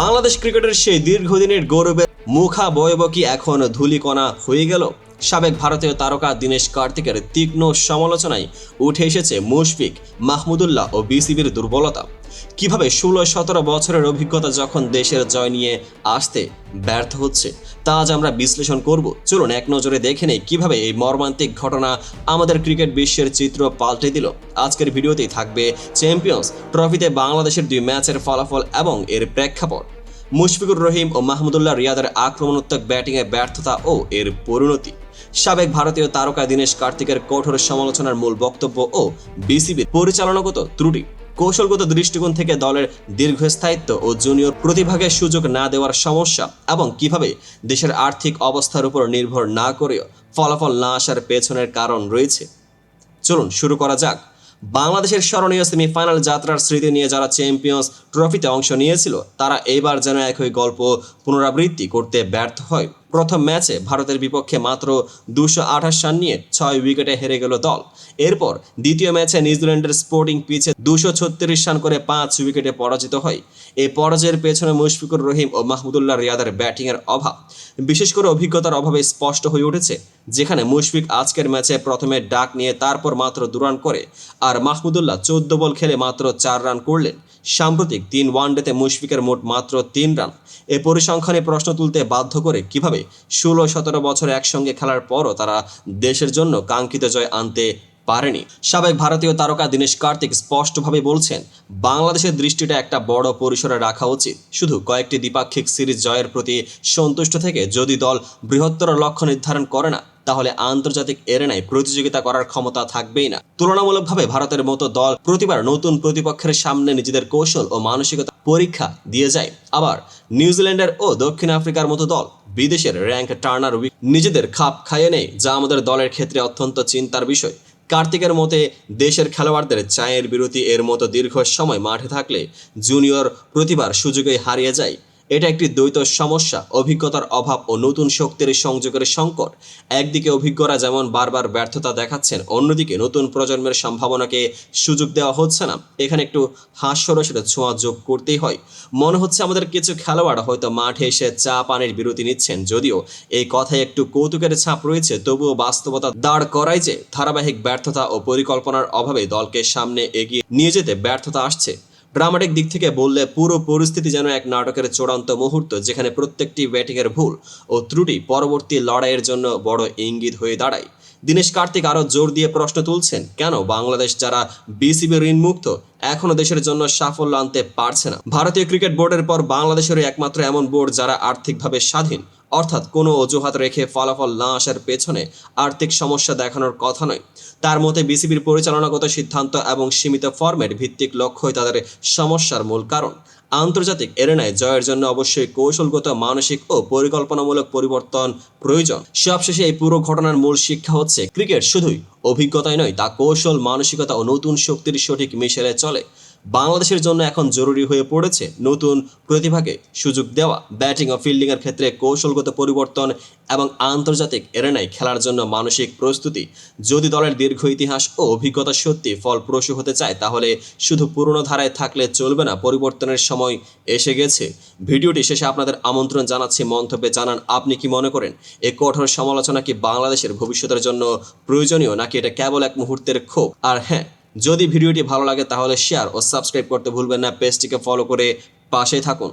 বাংলাদেশ ক্রিকেটের সেই দীর্ঘদিনের গৌরবের মুখা বয়ব কি এখন ধুলিকণা হয়ে গেল। সাবেক ভারতীয় তারকা দীনেশ কার্তিকের তীক্ষ্ণ সমালোচনায় উঠে এসেছে মুশফিক, মাহমুদুল্লাহ ও বিসিবির দুর্বলতা। কীভাবে ষোলো সতেরো বছরের অভিজ্ঞতা যখন দেশের জয় নিয়ে আসতে ব্যর্থ হচ্ছে, তা আজ আমরা বিশ্লেষণ করব। চলুন এক নজরে দেখে নেই কীভাবে এই মর্মান্তিক ঘটনা আমাদের ক্রিকেট বিশ্বের চিত্র পাল্টে দিল। আজকের ভিডিওতেই থাকবে চ্যাম্পিয়ন্স ট্রফিতে বাংলাদেশের দুই ম্যাচের ফলাফল এবং এর প্রেক্ষাপট। মুশফিকুর রহিম ও মাহমুদুল্লাহ রিয়াদের আক্রমণাত্মক ব্যাটিংয়ে ব্যর্থতা ও এর পরিণতি। সাবেক ভারতীয় তারকা দীনেশ কার্তিকের কঠোর সমালোচনার মূল বক্তব্য ও বিসিবির পরিচালনাগত ত্রুটি। কৌশলগত দৃষ্টিকোণ থেকে দলের দীর্ঘস্থায়িত্ব ও জুনিয়র প্রতিভাকে সুযোগ না দেওয়ার সমস্যা এবং কীভাবে দেশের আর্থিক অবস্থার উপর নির্ভর না করেও ফলাফল না আসার পেছনের কারণ রয়েছে। চলুন শুরু করা যাক। বাংলাদেশের স্মরণীয় সেমিফাইনাল যাত্রার স্মৃতি নিয়ে যারা চ্যাম্পিয়ন্স ট্রফিতে অংশ নিয়েছিল, তারা এইবার যেন একই গল্প পুনরাবৃত্তি করতে ব্যর্থ হয়। প্রথম ম্যাচে ভারতের বিপক্ষে মাত্র দুশো আঠাশ রান নিয়ে ছয় উইকেটে হেরে গেল দল। এরপর দ্বিতীয় ম্যাচে নিউজিল্যান্ডের স্পোর্টিং পিচে দুশো ছত্রিশ রান করে পাঁচ উইকেটে পরাজিত হয়। এই পরাজয়ের পেছনে মুশফিকুর রহিম ও মাহমুদুল্লাহ রিয়াদের ব্যাটিংয়ের অভাব। বিশেষ করে অভিজ্ঞতার অভাবে স্পষ্ট হয়ে উঠেছে, যেখানে মুশফিক আজকের ম্যাচে প্রথমে ডাক নিয়ে তারপর মাত্র দু রান করে, আর মাহমুদুল্লাহ চোদ্দ বল খেলে মাত্র চার রান করলেন। সাম্প্রতিক তিন ওয়ানডেতে মুশফিকের মোট মাত্র তিন রান। এ পরিসংখ্যানে প্রশ্ন তুলতে বাধ্য করে কীভাবে ষোলো সতেরো বছর একসঙ্গে খেলার পরও তারা দেশের জন্য কাঙ্ক্ষিত জয় আনতে পারেনি। সাবেক ভারতীয় তারকা দীনেশ কার্তিক স্পষ্টভাবে বলছেন, বাংলাদেশের দৃষ্টিটা একটা বড় পরিসরে রাখা উচিত। শুধু কয়েকটি দ্বিপাক্ষিক সিরিজ জয়ের প্রতি সন্তুষ্ট থেকে যদি দল বৃহত্তর লক্ষ্য নির্ধারণ করে না তাহলে আন্তর্জাতিক এরেনায় প্রতিযোগিতা করার ক্ষমতা থাকবেই না। তুলনামূলকভাবে ভারতের মতো দল প্রতিবার নতুন প্রতিপক্ষের সামনে নিজেদের কৌশল ও মানসিকতা পরীক্ষা দিয়ে যায়। আবার নিউজিল্যান্ডের ও দক্ষিণ আফ্রিকার মতো দল বিদেশের র্যাঙ্ক টার্নার উইক নিজেদের খাপ খাইয়ে নেয়, যা আমাদের দলের ক্ষেত্রে অত্যন্ত চিন্তার বিষয়। কার্তিকের মতে, দেশের খেলোয়াড়দের চায়ের বিরতি এর মতো দীর্ঘ সময় মাঠে থাকলে জুনিয়র প্রতিবার সুযোগে হারিয়ে যায়। এটা একটি দ্বৈত সমস্যা, অভিজ্ঞতার অভাব ও নতুন শক্তির সংযোগের সংকট। একদিকে অভিজ্ঞরা যেমন বারবার ব্যর্থতা দেখাচ্ছেন, অন্যদিকে নতুন প্রজন্মের সম্ভাবনাকে সুযোগ দেওয়া হচ্ছে না। এখানে একটু হাস্যরসের ছোঁয়া যোগ করতেই হয়। মনে হচ্ছে আমাদের কিছু খেলোয়াড় হয়তো মাঠে এসে চা পানির বিরতি নিচ্ছেন, যদিও এই কথায় একটু কৌতুকের ছাপ রয়েছে, তবুও বাস্তবতা দাঁড় করায় যে ধারাবাহিক ব্যর্থতা ও পরিকল্পনার অভাবে দলকে সামনে এগিয়ে নিয়ে যেতে ব্যর্থতা আসছে। ড্রামাটিক দিক থেকে বললে পুরো পরিস্থিতি যেন এক নাটকের চূড়ান্ত মুহূর্ত, যেখানে প্রত্যেকটি ব্যাটিংয়ের ভুল ও ত্রুটি পরবর্তী লড়াইয়ের জন্য বড় ইঙ্গিত হয়ে দাঁড়ায়। দীনেশ কার্তিক আরও জোর দিয়ে প্রশ্ন তুলছেন, কেন বাংলাদেশ যারা বিসিবি ঋণমুক্ত এখনও দেশের জন্য সাফল্য আনতে পারছে না? ভারতীয় ক্রিকেট বোর্ডের পর বাংলাদেশেরই একমাত্র এমন বোর্ড যারা আর্থিকভাবে স্বাধীন অর্থাৎ কোনো অজুহাত রেখে ফলাফল না আসার পেছনে আর্থিক সমস্যা দেখানোর কথা নয়। তার মতে, বিসিবির পরিচালনাগত সিদ্ধান্ত এবং সীমিত ফরম্যাট ভিত্তিক লক্ষ্যই তাদের সমস্যার মূল কারণ। আন্তর্জাতিক এরেনায় জয়ের জন্য অবশ্যই কৌশলগত, মানসিক ও পরিকল্পনামূলক পরিবর্তন প্রয়োজন। সবশেষে এই পুরো ঘটনার মূল শিক্ষা হচ্ছে, ক্রিকেট শুধুই অভিজ্ঞতাই নয়, তা কৌশল, মানসিকতা ও নতুন শক্তির সঠিক মিশেলে চলে। বাংলাদেশের জন্য এখন জরুরি হয়ে পড়েছে নতুন প্রতিভাকে সুযোগ দেওয়া, ব্যাটিং ও ফিল্ডিংয়ের ক্ষেত্রে কৌশলগত পরিবর্তন এবং আন্তর্জাতিক এরেনায় খেলার জন্য মানসিক প্রস্তুতি। যদি দলের দীর্ঘ ইতিহাস ও অভিজ্ঞতা সত্যি ফলপ্রসূ হতে চায়, তাহলে শুধু পুরনো ধারায় থাকলে চলবে না, পরিবর্তনের সময় এসে গেছে। ভিডিওটি শেষে আপনাদের আমন্ত্রণ জানাচ্ছি, মন্তব্যে জানান আপনি কি মনে করেন? এই কঠোর সমালোচনা কি বাংলাদেশের ভবিষ্যতের জন্য প্রয়োজনীয়, নাকি এটা কেবল এক মুহূর্তের ক্ষোভ? আর হ্যাঁ যদি ভিডিওটি ভালো লাগে তাহলে শেয়ার ও সাবস্ক্রাইব করতে ভুলবেন না। পেজটিকে ফলো করে পাশেই থাকুন।